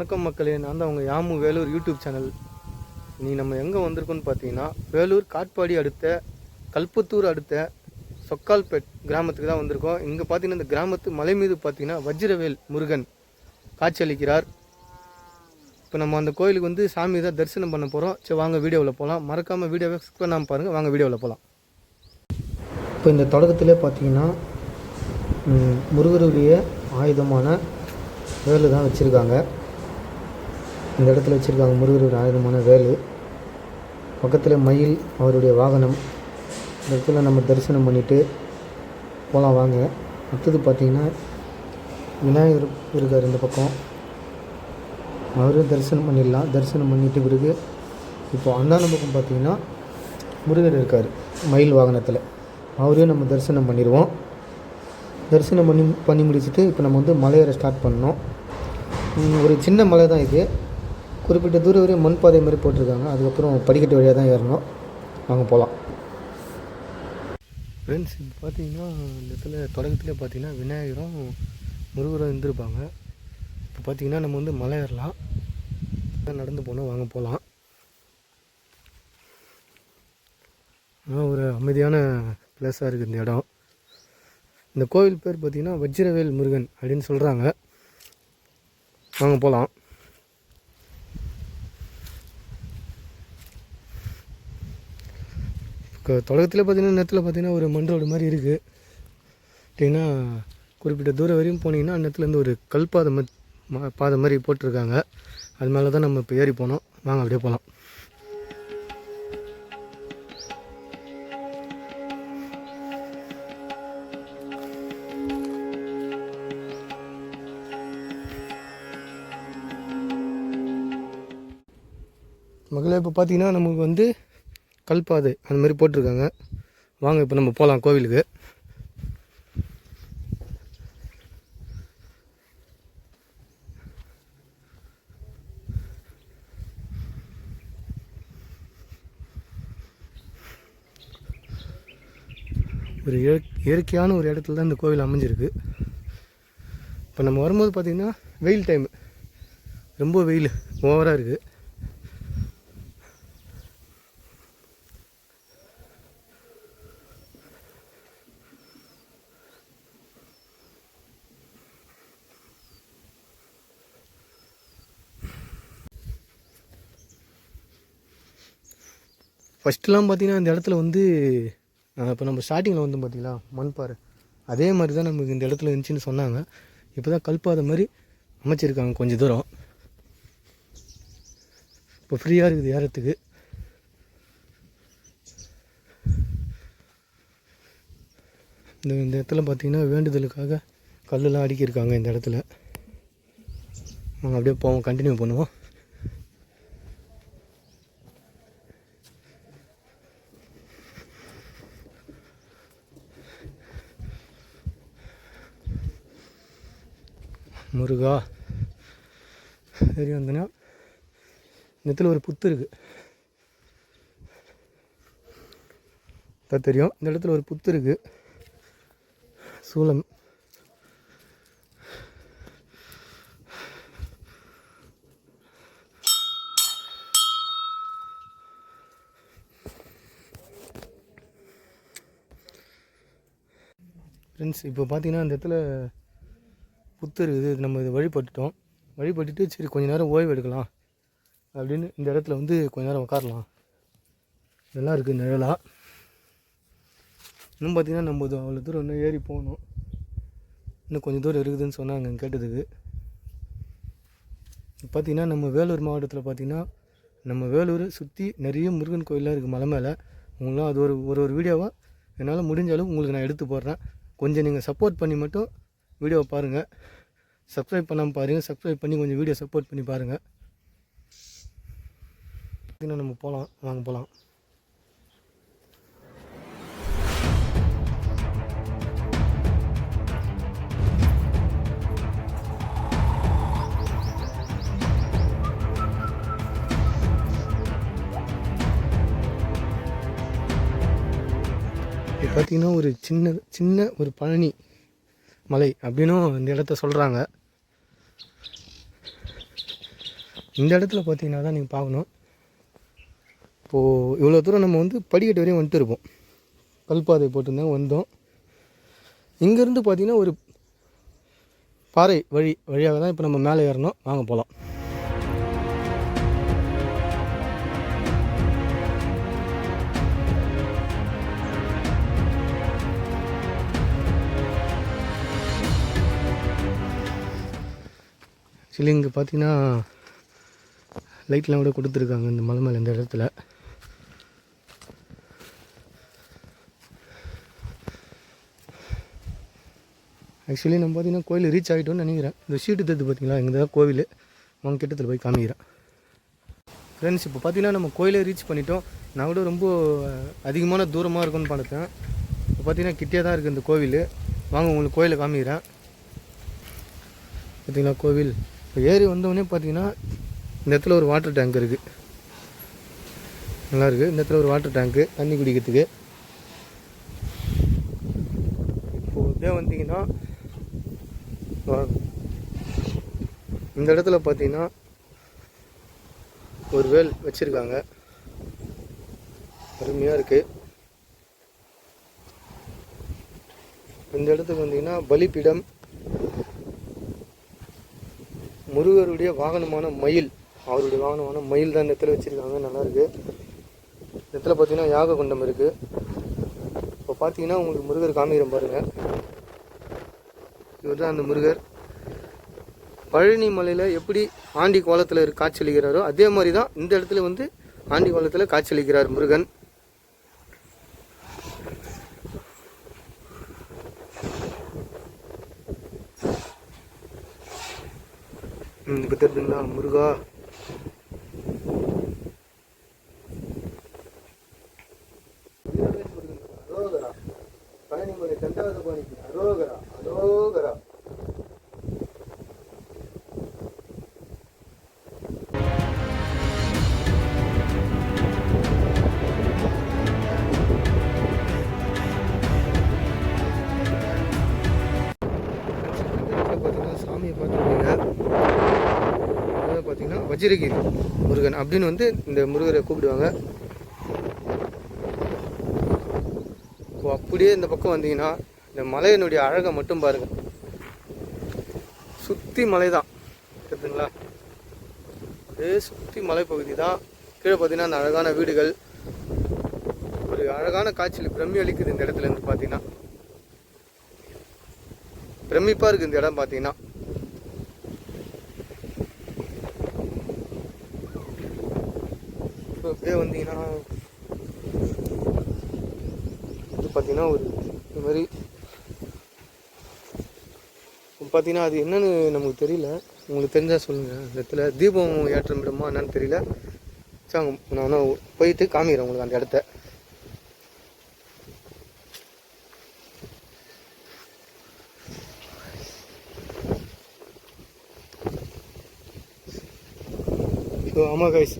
வணக்கம் மக்களே நான் தான் அவங்க யாமு வேலூர் யூடியூப் சேனல். நீ நம்ம எங்கே வந்திருக்கோன்னு பார்த்தீங்கன்னா வேலூர் காட்பாடி அடுத்த கல்பத்தூர் அடுத்த சொக்கால்பேட் கிராமத்துக்கு தான் வந்திருக்கோம். இங்கே பார்த்தீங்கன்னா இந்த கிராமத்து மலை மீது பார்த்தீங்கன்னா வஜ்ரவேல் முருகன் காட்சியளிக்கிறார். இப்போ நம்ம அந்த கோயிலுக்கு வந்து சாமி தான் தரிசனம் பண்ண போகிறோம் சரி வாங்க வீடியோவில் போகலாம் மறக்காமல் வீடியோவை ஸ்கிப் பண்ணாமல் பாருங்கள் வாங்க வீடியோவில் போகலாம் இப்போ இந்த தொடக்கத்திலே பார்த்தீங்கன்னா முருகருடைய ஆயுதமான வேலு தான் வச்சுருக்காங்க. இந்த இடத்துல வச்சுருக்காங்க முருகருடைய ஆயுதமான வேலு. பக்கத்தில் மயில் அவருடைய வாகனம். இந்த இடத்துல நம்ம தரிசனம் பண்ணிவிட்டு போகலாம் வாங்க. அடுத்தது பார்த்திங்கன்னா விநாயகர் இருக்கார் இந்த பக்கம். அவரும் தரிசனம் பண்ணிடலாம். தரிசனம் பண்ணிட்டு பிறகு இப்போ அந்தாண்ட பக்கம் பார்த்திங்கன்னா முருகர் இருக்கார் மயில் வாகனத்தில். அவரையும் நம்ம தரிசனம் பண்ணிடுவோம். தரிசனம் பண்ணி பண்ணி முடிச்சுட்டு இப்போ நம்ம வந்து மலையேற ஸ்டார்ட் பண்ணோம் ஒரு சின்ன மலை தான் இது. குறிப்பிட்ட தூரம் வரையும் மண் பாதை மாதிரி போட்டிருக்காங்க. அதுக்கப்புறம் படிக்கட்டு வழியாக தான் ஏறணும். வாங்க போகலாம் ஃப்ரெண்ட்ஸ் இப்போ பார்த்தீங்கன்னா இந்த இடத்துல தொடக்கத்தில் பார்த்தீங்கன்னா விநாயகரும் முருகரும் இருந்திருப்பாங்க. இப்போ பார்த்தீங்கன்னா நம்ம வந்து மலை ஏறலாம். நடந்து போனோம் வாங்க போகலாம் ஒரு அமைதியான பிளேஸாக இருக்குது இந்த இடம். இந்த கோவில் பேர் பார்த்திங்கன்னா வஜ்ரவேல் முருகன் அப்படின்னு சொல்கிறாங்க வாங்க போகலாம் இப்போ தொடக்கத்தில் பார்த்தீங்கன்னா நேரத்தில் பார்த்தீங்கன்னா ஒரு மண் ரோடு மாதிரி இருக்குது பார்த்தீங்கன்னா குறிப்பிட்ட தூரம் வரையும் போனீங்கன்னா அந்த இடத்துலேருந்து ஒரு கல் பாதை மாதிரி மா- பாதை மாதிரி போட்டிருக்காங்க. அது மேலே தான் நம்ம இப்போ ஏறி போனோம். வாங்க அப்படியே போகலாம் மகளே இப்போ பார்த்தீங்கன்னா நமக்கு வந்து கல்பாதை அந்த மாதிரி போட்டிருக்காங்க. வாங்க இப்போ நம்ம போகலாம் கோவிலுக்கு. ஒரு இயற்கையான ஒரு இடத்துல தான் இந்த கோவில் அமைஞ்சிருக்கு. இப்போ நம்ம வரும்போது பார்த்திங்கன்னா வெயில் டைம் ரொம்ப வெயில் ஓவராக இருக்குது ஃபஸ்ட்டுலாம் பார்த்திங்கன்னா இந்த இடத்துல வந்து இப்போ நம்ம ஸ்டார்டிங்கில் வந்து பார்த்தீங்களா மண்பாறை. அதே மாதிரி தான் நமக்கு இந்த இடத்துல இருந்துச்சுன்னு சொன்னாங்க. இப்போ தான் கல்பாத மாதிரி அமைச்சிருக்காங்க கொஞ்சம் தூரம். இப்போ ஃப்ரீயாக இருக்குது ஏறத்துக்கு. இந்த இந்த இடத்துல பார்த்தீங்கன்னா வேண்டுதலுக்காக கல்லெல்லாம் அடுக்கியிருக்காங்க இந்த இடத்துல. நாங்கள் அப்படியே போவோம் கண்டினியூ பண்ணுவோம். முருகா. சரி வந்தோன்னா இந்த இடத்துல ஒரு புத்து இருக்குது அதான் தெரியும். இந்த இடத்துல ஒரு புத்து இருக்குது சூளம் ஃப்ரெண்ட்ஸ் இப்போ பார்த்தீங்கன்னா இந்த இடத்துல புத்தர் இது நம்ம இது வழிபட்டுட்டோம். வழிபட்டுட்டு சரி கொஞ்ச நேரம் ஓய்வு எடுக்கலாம் அப்படின்னு இந்த இடத்துல வந்து கொஞ்ச நேரம் உட்காரலாம் நல்லா இருக்குது நிழலாக இன்னும் பார்த்தீங்கன்னா நம்ம இது அவ்வளோ தூரம் இன்னும் ஏறி போகணும். இன்னும் கொஞ்சம் தூரம் இருக்குதுன்னு சொன்னாங்க கேட்டதுக்கு. பார்த்திங்கன்னா பார்த்தீங்கன்னா நம்ம வேலூர் மாவட்டத்தில் பார்த்திங்கன்னா நம்ம வேலூரை சுற்றி நிறைய முருகன் கோயிலாக இருக்குது மலை மேலே. உங்களாம் அது ஒரு ஒரு ஒரு வீடியோவாக என்னால் முடிஞ்ச அளவு உங்களுக்கு நான் எடுத்து போடுறேன். கொஞ்சம் நீங்கள் சப்போர்ட் பண்ணி மட்டும் வீடியோவை பாருங்கள் சப்ஸ்கிரைப் பண்ணாமல் பாருங்கள் சப்ஸ்கிரைப் பண்ணி கொஞ்சம் வீடியோ சப்போர்ட் பண்ணி பாருங்கள் இன்னும் நம்ம போகலாம் வாங்க போகலாம் இது பார்த்தீங்கன்னா ஒரு சின்ன சின்ன ஒரு பழனி. மலை அப்படின்னும் இந்த இடத்த சொல்கிறாங்க இந்த இடத்துல பார்த்தீங்கன்னா தான் நீங்கள் பார்க்கணும். இப்போது இவ்வளோ தூரம் நம்ம வந்து படிக்கட்டு வரையும் வந்துட்டு இருப்போம். கல்பாதை போட்டிருந்தாங்க வந்தோம். இங்கேருந்து பார்த்தீங்கன்னா ஒரு பாறை வழி வழியாக தான் இப்போ நம்ம மேலே ஏறணும். வாங்க போகலாம் ஆக்சுவலி இங்கே பார்த்தீங்கன்னா லைட்லாம் கூட கொடுத்துருக்காங்க இந்த மலை மேலே இந்த இடத்துல. ஆக்சுவலி நம்ம பார்த்தீங்கன்னா கோயில் ரீச் ஆகிட்டோம்னு நினைக்கிறேன். இந்த ஷீட்டு தத்து பார்த்தீங்களா இங்கே தான் கோவில். வாங்க கிட்டத்தில் போய் காமிக்கிறேன். ஃப்ரெண்ட்ஸ் இப்போ பார்த்தீங்கன்னா நம்ம கோயிலை ரீச் பண்ணிட்டோம். நான் கூட ரொம்ப அதிகமான தூரமாக இருக்கும்னு பார்த்தேன் இப்போ பார்த்தீங்கன்னா கிட்டே தான் இருக்குது இந்த கோவில். வாங்க உங்களுக்கு கோயிலை காமிக்கிறேன். பார்த்தீங்களா கோவில்? இப்போ ஏறி வந்தவொடனே பார்த்தீங்கன்னா இந்த இடத்துல ஒரு வாட்டர் டேங்க் இருக்குது நல்லா இருக்குது இந்த இடத்துல ஒரு வாட்டர் டேங்க்கு தண்ணி குடிக்கிறதுக்கு. இப்போ இதே வந்தீங்கன்னா இந்த இடத்துல பார்த்தீங்கன்னா ஒரு வேல் வச்சுருக்காங்க. அருமையாக இருக்குது இந்த இடத்துக்கு வந்தீங்கன்னா பலிப்பீடம் முருகருடைய வாகனமான மயில் அவருடைய வாகனமான மயில் தான் இந்த இடத்துல வச்சுருக்காங்க நல்லாயிருக்கு இந்த இடத்துல பார்த்தீங்கன்னா யாக குண்டம் இருக்குது இப்போ பார்த்தீங்கன்னா உங்களுக்கு முருகர் காமிக்கிறேன் பாருங்கள் இவர் தான் அந்த முருகர். பழனி மலையில் எப்படி ஆண்டி கோலத்தில் காட்சி காட்சியளிக்கிறாரோ அதே மாதிரி தான் இந்த இடத்துல வந்து ஆண்டி கோலத்தில் காட்சியளிக்கிறார் முருகன். இப்போ தெரியுதுங்களா முருகா பார்த்தீங்கன்னா முருகன் அப்படின்னு வந்து இந்த முருகரை கூப்பிடுவாங்க. அப்படியே இந்த பக்கம் வந்தீங்கன்னா இந்த மலையினுடைய அழகை மட்டும் பாருங்க. சுற்றி மலை தான் சரிங்களா அப்படியே சுற்றி மலைப்பகுதி தான். கீழே பார்த்தீங்கன்னா அந்த அழகான வீடுகள். ஒரு அழகான காட்சியில் பிரம்மி அளிக்குது இந்த இடத்துல இருந்து பார்த்தீங்கன்னா. பிரமிப்பாக இருக்குது இந்த இடம் பார்த்தீங்கன்னா. பார்த்தீங்கன்னா இது பார்த்தீங்கன்னா ஒரு இந்த மாதிரி. பார்த்தீங்கன்னா அது என்னன்னு நமக்கு தெரியல. உங்களுக்கு தெரிஞ்சால் சொல்லுங்கள் அந்த இடத்துல தீபம் ஏற்றம் விடுமா என்னன்னு தெரியல. சரி நான் போயிட்டு காமிக்கிறேன் உங்களுக்கு அந்த இடத்த. ஸோ ஆமாம் கைஸ்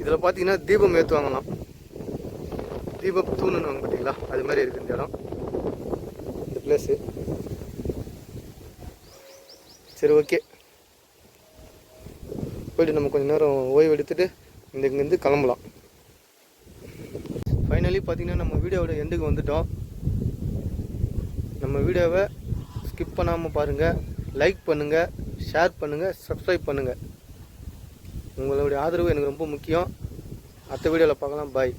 இதில் பார்த்தீங்கன்னா தீபம் ஏற்றுவாங்களாம். தீபம் தூணுன்னு பார்த்தீங்களா? அது மாதிரி இருக்குது இந்த இடம். இந்த பிளேஸு சரி ஓகே போயிட்டு நம்ம கொஞ்ச நேரம் ஓய்வு எடுத்துகிட்டு இந்த இங்கேருந்து கிளம்பலாம். ஃபைனலி பார்த்தீங்கன்னா நம்ம வீடியோவோட எண்டுக்கு வந்துட்டோம். நம்ம வீடியோவை ஸ்கிப் பண்ணாமல் பாருங்கள் லைக் பண்ணுங்கள் ஷேர் பண்ணுங்கள் சப்ஸ்கிரைப் பண்ணுங்கள் உங்களுடைய ஆதரவு எனக்கு ரொம்ப முக்கியம். அடுத்த வீடியோவில் பார்க்கலாம். பாய்